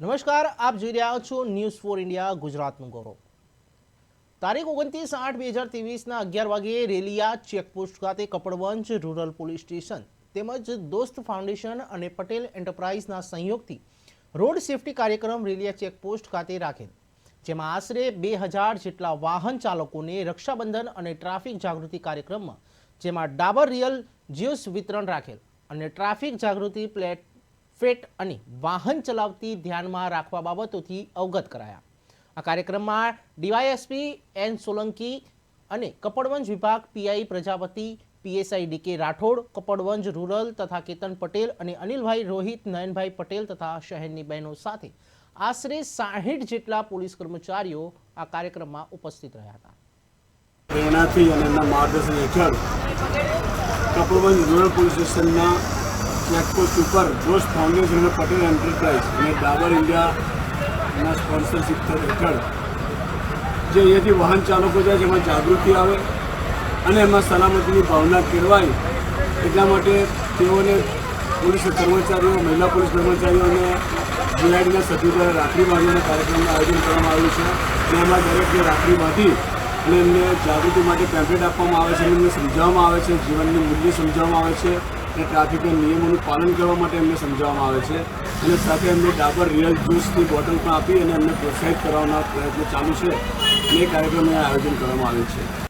નમસ્કાર, આપ જોઈ રહ્યા છો ન્યૂઝ ફોર ઇન્ડિયા ગુજરાતનું ગૌરવ. તારીખ ઓગણત્રીસ આઠ બે હજાર ત્રેવીસના અગિયાર વાગ્યે રેલિયા ચેકપોસ્ટ ખાતે કપડવંજ રૂરલ પોલીસ સ્ટેશન તેમજ દોસ્ત ફાઉન્ડેશન અને પટેલ એન્ટરપ્રાઇઝના સંયોગથી રોડ સેફટી કાર્યક્રમ રેલિયા ચેકપોસ્ટ ખાતે રાખેલ, જેમાં આશરે બે હજાર જેટલા વાહન ચાલકોને રક્ષાબંધન અને ટ્રાફિક જાગૃતિ કાર્યક્રમમાં, જેમાં ડાબર રિયલ જ્યુસ વિતરણ રાખેલ અને ટ્રાફિક જાગૃતિ પ્લેટ ફેટ અને વાહન ચલાવતી ધ્યાનમાં રાખવા બાબતોથી અવગત કરાયા. આ કાર્યક્રમમાં ડીવાયએસપી એન સોલંકી અને કપડવંજ વિભાગ PI Prajapati, PSI D K Rathod, Kapadvanj rural તથા કેતન પટેલ અને અનિલભાઈ રોહિત, નયનભાઈ પટેલ તથા શહેરની બહેનો સાથે આશરે સાહીઠ જેટલા પોલીસ કર્મચારીઓ આ કાર્યક્રમમાં ઉપસ્થિત રહ્યા હતા. પ્રેરણાથી અને એમના માર્ગદર્શન હેઠળ કપડવંજ રૂરલ પોલીસ સ્ટેશનના ચેકપોસ્ટ ઉપર જોશ ફાઉન્ડેશન અને પટેલ એન્ટરપ્રાઇઝ અને ડાબર ઇન્ડિયાના સ્પોન્સરશીપ હેઠળ જે અહીંયાથી વાહન ચાલકો છે એમાં જાગૃતિ આવે અને એમાં સલામતીની ભાવના કેળવાય એટલા માટે તેઓને પોલીસ કર્મચારીઓ, મહિલા પોલીસ કર્મચારીઓને જીઆઈડીના સભ્યો દ્વારા રાખડી બાંધવાના કાર્યક્રમનું આયોજન કરવામાં આવ્યું છે. અને એમાં દરેકને રાખડી બાંધી અને એમને જાગૃતિ માટે પેમ્પલેટ આપવામાં આવે છે એમને સમજાવવામાં આવે છે, જીવનનું મૂલ્ય સમજાવવામાં આવે છે. અને ટ્રાફિકના નિયમોનું પાલન કરવા માટે એમને સમજાવવામાં આવે છે. અને સાથે એમને ડાબર રિયલ જ્યુસની બોટલ પણ આપી અને એમને પ્રોત્સાહિત કરવાના પ્રયત્નો ચાલુ છે. અને એ કાર્યક્રમનું આયોજન કરવામાં આવ્યું છે.